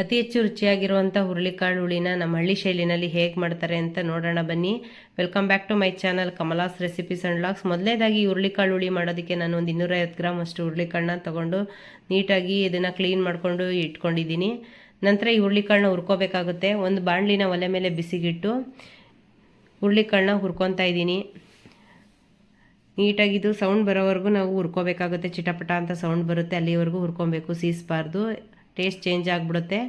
ಅತಿ ಹೆಚ್ಚು ರುಚಿಯಾಗಿರುವಂಥ ಹುರುಳಿಕಾಳು ಹುಳಿನ ನಮ್ಮ ಹಳ್ಳಿ ಶೈಲಿನಲ್ಲಿ ಹೇಗೆ ಮಾಡ್ತಾರೆ ಅಂತ ನೋಡೋಣ ಬನ್ನಿ. Welcome back to my channel Kamala's recipes and logs ಮೊದಲೇದಾಗಿ ಹುರುಳಿಕಾಳು ಹುಳಿ ಮಾಡೋದಕ್ಕೆ ನಾನು ಒಂದು ಇನ್ನೂರೈವತ್ತು ಗ್ರಾಮ್ ಅಷ್ಟು ಹುರುಳಿಕಾಳನ್ನ ತೊಗೊಂಡು ನೀಟಾಗಿ ಇದನ್ನು ಕ್ಲೀನ್ ಮಾಡಿಕೊಂಡು ಇಟ್ಕೊಂಡಿದ್ದೀನಿ. ನಂತರ ಈ ಹುರುಳಿಕಾಳನ್ನ ಹುರ್ಕೋಬೇಕಾಗುತ್ತೆ. ಒಂದು ಬಾಣಲಿನ ಒಲೆ ಮೇಲೆ ಬಿಸಿಗಿಟ್ಟು ಹುರುಳಿಕಾಳನ್ನ ಹುರ್ಕೊತಾ ಇದ್ದೀನಿ. ನೀಟಾಗಿದ್ದು ಸೌಂಡ್ ಬರೋವರೆಗೂ ನಾವು ಹುರ್ಕೋಬೇಕಾಗುತ್ತೆ. ಚಿಟಪಟ ಅಂತ ಸೌಂಡ್ ಬರುತ್ತೆ, ಅಲ್ಲಿವರೆಗೂ ಹುರ್ಕೊಬೇಕು, ಸೀಸ್ಬಾರ್ದು. ಟೇಸ್ಟ್ ಚೇಂಜ್ ಆಗಿಬಿಡುತ್ತೆ.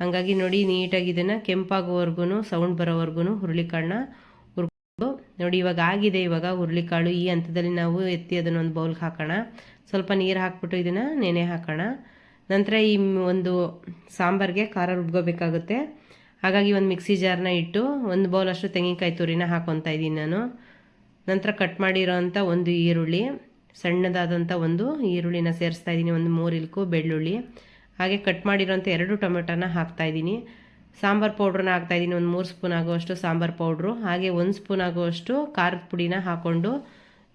ಹಾಗಾಗಿ ನೋಡಿ ನೀಟಾಗಿ ಇದನ್ನು ಕೆಂಪಾಗೋವರೆಗೂ ಸೌಂಡ್ ಬರೋವರೆಗೂ ಹುರುಳಿಕಾಳನ್ನ ಹುರ್ಕೊಂಡು, ನೋಡಿ ಇವಾಗ ಆಗಿದೆ ಇವಾಗ ಹುರುಳಿಕಾಳು. ಈ ಹಂತದಲ್ಲಿ ನಾವು ಎತ್ತಿ ಅದನ್ನು ಒಂದು ಬೌಲ್ಗೆ ಹಾಕೋಣ. ಸ್ವಲ್ಪ ನೀರು ಹಾಕ್ಬಿಟ್ಟು ಇದನ್ನು ನೆನೆ ಹಾಕೋಣ. ನಂತರ ಈ ಒಂದು ಸಾಂಬಾರಿಗೆ ಖಾರ ರುಬ್ಕೋಬೇಕಾಗುತ್ತೆ. ಹಾಗಾಗಿ ಒಂದು ಮಿಕ್ಸಿ ಜಾರ್ನ ಇಟ್ಟು ಒಂದು ಬೌಲಷ್ಟು ತೆಂಗಿನಕಾಯಿ ತುರಿನ ಹಾಕೊತಾ ಇದ್ದೀನಿ ನಾನು. ನಂತರ ಕಟ್ ಮಾಡಿರೋವಂಥ ಒಂದು ಈರುಳ್ಳಿ, ಸಣ್ಣದಾದಂಥ ಒಂದು ಈರುಳ್ಳಿನ ಸೇರಿಸ್ತಾ ಇದ್ದೀನಿ. ಒಂದು ಮೂರು ಇಲ್ಕು ಬೆಳ್ಳುಳ್ಳಿ. ಹಾಗೆ ಕಟ್ ಮಾಡಿರೋಂಥ ಎರಡು ಟೊಮೆಟೊನ ಹಾಕ್ತಾ ಇದ್ದೀನಿ. ಸಾಂಬಾರು ಪೌಡ್ರನ್ನ ಹಾಕ್ತಾಯಿದ್ದೀನಿ ಒಂದು ಮೂರು ಸ್ಪೂನ್ ಆಗುವಷ್ಟು ಸಾಂಬಾರು ಪೌಡ್ರು. ಹಾಗೆ ಒಂದು ಸ್ಪೂನ್ ಆಗುವಷ್ಟು ಖಾರದ ಪುಡಿನ ಹಾಕ್ಕೊಂಡು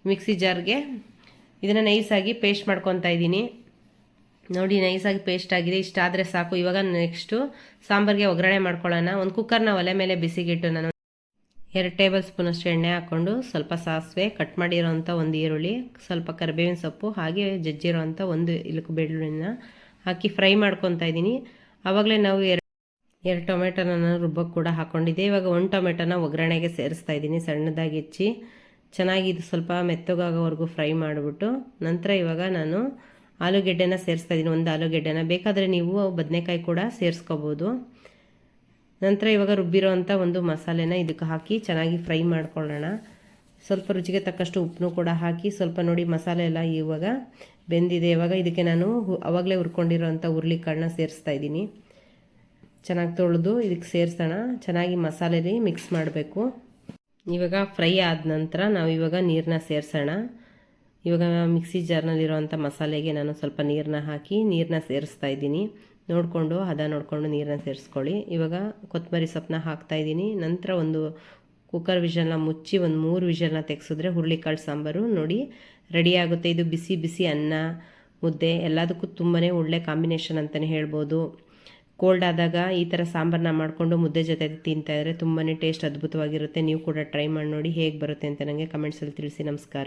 ಮಿಕ್ಸಿ ಜಾರ್ಗೆ ಇದನ್ನು ನೈಸಾಗಿ ಪೇಸ್ಟ್ ಮಾಡ್ಕೊತಾ ಇದ್ದೀನಿ. ನೋಡಿ, ನೈಸಾಗಿ ಪೇಸ್ಟ್ ಆಗಿದೆ. ಇಷ್ಟ ಆದರೆ ಸಾಕು. ಇವಾಗ ನೆಕ್ಸ್ಟು ಸಾಂಬಾರಿಗೆ ಒಗ್ಗರಣೆ ಮಾಡ್ಕೊಳ್ಳೋಣ. ಒಂದು ಕುಕ್ಕರ್ನ ಒಲೆ ಮೇಲೆ ಬಿಸಿಗಿಟ್ಟು ನಾನು ಎರಡು ಟೇಬಲ್ ಸ್ಪೂನಷ್ಟು ಎಣ್ಣೆ ಹಾಕ್ಕೊಂಡು ಸ್ವಲ್ಪ ಸಾಸಿವೆ ಕಟ್ ಮಾಡಿರೋಂಥ ಒಂದು ಈರುಳ್ಳಿ, ಸ್ವಲ್ಪ ಕರಿಬೇವಿನ ಸೊಪ್ಪು, ಹಾಗೆ ಜಜ್ಜಿರೋಂಥ ಒಂದು ಇಲುಕು ಬೆಳ್ಳುಳ್ಳಿನ ಹಾಕಿ ಫ್ರೈ ಮಾಡ್ಕೊತಾ ಇದ್ದೀನಿ. ಆವಾಗಲೇ ನಾವು ಎರಡು ಎರಡು ಟೊಮೆಟೊನ ರುಬ್ಬಕ್ಕೆ ಕೂಡ ಹಾಕ್ಕೊಂಡಿದ್ದೆ ಇವಾಗ ಒಂದು ಟೊಮೆಟೊನ ಒಗ್ಗರಣೆಗೆ ಸೇರಿಸ್ತಾ ಇದ್ದೀನಿ. ಸಣ್ಣದಾಗಿ ಹೆಚ್ಚಿ. ಚೆನ್ನಾಗಿ ಇದು ಸ್ವಲ್ಪ ಮೆತ್ತಗಾಗೋವರೆಗೂ ಫ್ರೈ ಮಾಡಿಬಿಟ್ಟು ನಂತರ ಇವಾಗ ನಾನು ಆಲೂಗೆಡ್ಡೆನ ಸೇರಿಸ್ತಾ ಇದ್ದೀನಿ. ಒಂದು ಆಲೂಗೆಡ್ಡೆನ. ಬೇಕಾದರೆ ನೀವು ಬದನೆಕಾಯಿ ಕೂಡ ಸೇರಿಸ್ಕೋಬೋದು. ನಂತರ ಇವಾಗ ರುಬ್ಬಿರೋ ಒಂದು ಮಸಾಲೆನ ಇದಕ್ಕೆ ಹಾಕಿ ಚೆನ್ನಾಗಿ ಫ್ರೈ ಮಾಡ್ಕೊಳ್ಳೋಣ. ಸ್ವಲ್ಪ ರುಚಿಗೆ ತಕ್ಕಷ್ಟು ಉಪ್ಪನ್ನು ಕೂಡ ಹಾಕಿ ಸ್ವಲ್ಪ ನೋಡಿ ಮಸಾಲೆ ಎಲ್ಲ ಇವಾಗ ಬೆಂದಿದೆ. ಇವಾಗ ಇದಕ್ಕೆ ನಾನು ಅವಾಗಲೇ ಹುರ್ಕೊಂಡಿರೋ ಅಂಥ ಹುರ್ಳಿಕಾಳನ್ನ ಸೇರಿಸ್ತಾ ಇದ್ದೀನಿ. ಚೆನ್ನಾಗಿ ತೊಳೆದು ಇದಕ್ಕೆ ಸೇರಿಸೋಣ. ಚೆನ್ನಾಗಿ ಮಸಾಲೆಲಿ ಮಿಕ್ಸ್ ಮಾಡಬೇಕು. ಇವಾಗ ಫ್ರೈ ಆದ ನಂತರ ನಾವು ಇವಾಗ ನೀರನ್ನ ಸೇರಿಸೋಣ. ಇವಾಗ ಮಿಕ್ಸಿ ಜಾರ್ನಲ್ಲಿರೋವಂಥ ಮಸಾಲೆಗೆ ನಾನು ಸ್ವಲ್ಪ ನೀರನ್ನ ಹಾಕಿ ನೀರನ್ನ ಸೇರಿಸ್ತಾ ಇದ್ದೀನಿ. ನೋಡಿಕೊಂಡು ಹದ ನೋಡಿಕೊಂಡು ನೀರನ್ನ ಸೇರಿಸ್ಕೊಳ್ಳಿ. ಇವಾಗ ಕೊತ್ತಂಬರಿ ಸೊಪ್ಪನ್ನ ಹಾಕ್ತಾಯಿದ್ದೀನಿ ನಂತರ ಒಂದು ಕುಕ್ಕರ್ ವಿಷಲ್ನ ಮುಚ್ಚಿ ಒಂದು ಮೂರು ವಿಷಲ್ನ ತೆಗೆಸಿದ್ರೆ ಹುರುಳಿಕಾಳು ಸಾಂಬಾರು ನೋಡಿ ರೆಡಿ ಆಗುತ್ತೆ. ಇದು ಬಿಸಿ ಬಿಸಿ ಅನ್ನ, ಮುದ್ದೆ ಎಲ್ಲದಕ್ಕೂ ತುಂಬಾ ಒಳ್ಳೆ ಕಾಂಬಿನೇಷನ್ ಅಂತಲೇ ಹೇಳ್ಬೋದು. ಕೋಲ್ಡ್ ಆದಾಗ ಈ ಥರ ಸಾಂಬಾರನ್ನ ಮಾಡಿಕೊಂಡು ಮುದ್ದೆ ಜೊತೆ ತಿಂತಾಯಿದ್ರೆ ತುಂಬಾ ಟೇಸ್ಟ್ ಅದ್ಭುತವಾಗಿರುತ್ತೆ. ನೀವು ಕೂಡ ಟ್ರೈ ಮಾಡಿ ನೋಡಿ ಹೇಗೆ ಬರುತ್ತೆ ಅಂತ ನನಗೆ ಕಮೆಂಟ್ಸಲ್ಲಿ ತಿಳಿಸಿ. ನಮಸ್ಕಾರ.